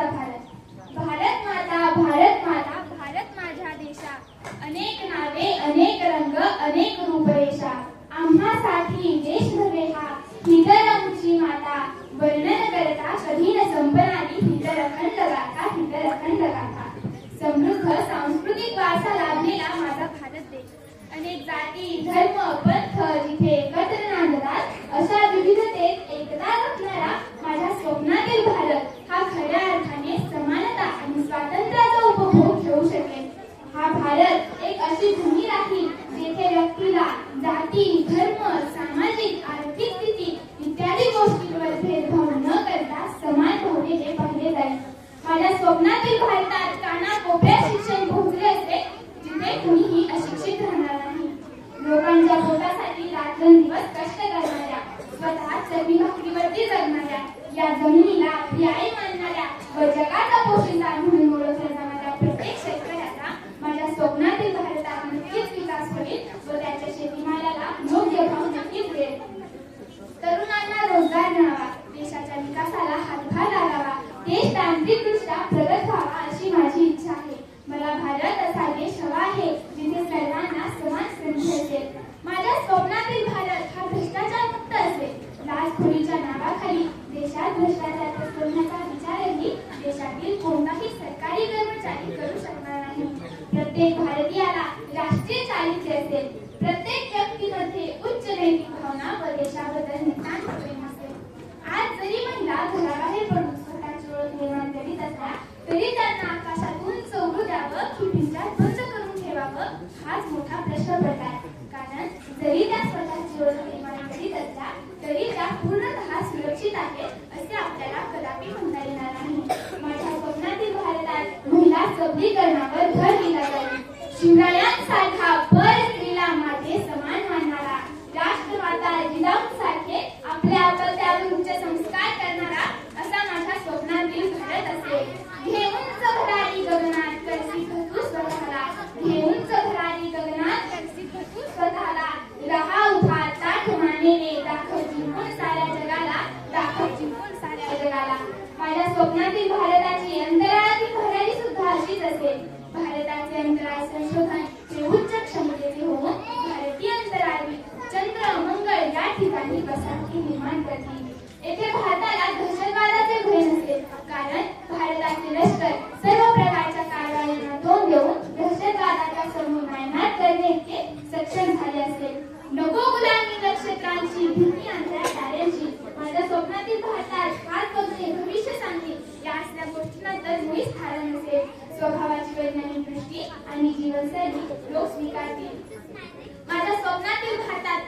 माझा भारत. भारत माता भारत माता भारत माझ्या देशा अनेक नावे अनेक रंग अनेक रूपरेषा. आम्हासाठी देश नव्हे हा. ही आमची माता. वर्णन करता कधी न संपणारी ही अखंड गाथा ही अखंड गाथा. समृद्ध सांस्कृतिक वारसा लाभलेला माझा भारत देश. अनेक जाती धर्म पंथ जिथे लोकांच्या पोटासाठी रात्रंदिवस कष्ट करणाऱ्या स्वतः जमीन भाकरीवरती जगणाऱ्या या जमिनीला आपली आई राष्ट्रीय चालीचे असेल प्रत्येक व्यक्तीमध्ये उच्च नैतिक भावना व देशाबद्दल नितांत प्रेम असेल आज जरी महिला घराबाहेर पडून स्वतःची ओळख निर्माण करीत असल्या तरी त्यांना आकाशातून उंच उडू द्यावं की भिंतात बंद करून ठेवावं हाच मोठा प्रश्न पडलाय कारण जरी त्या स्वतःची ओळख निर्माण करीत असल्या तरी त्या पूर्णतः सुरक्षित आहेत असे आपल्याला कदापि म्हणता येणार नाही. माझ्या स्वप्नातील भारतात महिला सबलीकरणावर भर दिला जाईल. शिवरायांसारखा जिजाऊंसारखे आपल्या अपत्यावर उच्च संस्कार करणारा असा माझ्या स्वप्नातील भारत असे घेऊन भरारी गगनात करसी खतू स्वतःला. घेऊन भरारी गगनात करसी खतू स्वतःला. रहा उभा ताठ मानेने दाखव जिंकून साऱ्या जगाला दाखव जिंकून साऱ्या जगाला. माझ्या स्वप्नातील भारताची अंतराळातील भरारी सुद्धा अशीच असेल. भारताचे अंतराळ संशोधन हे उच्च क्षमतेचे होऊन ठिकाणी निर्माण करतील येथे भारताला दहशतवादाचे भय नसते. कारण भारताचे लष्कर सर्व प्रकारच्या कारवायांना तोंड देऊन दहशतवादाचा समूह नायनाट करणे इतके सक्षम झाले असेल नको गुलामी नक्षत्रांची भीती अंतरा ताऱ्यांची माझ्या स्वप्नातील भारतात हात बघणे भविष्य सांगेल या असल्या गोष्टींनंतर मुळीच कारण नसेल स्वभावाची वैज्ञानिक दृष्टी आणि जीवनशैली लोक स्वीकारतील. माझ्या स्वप्नातील भारतात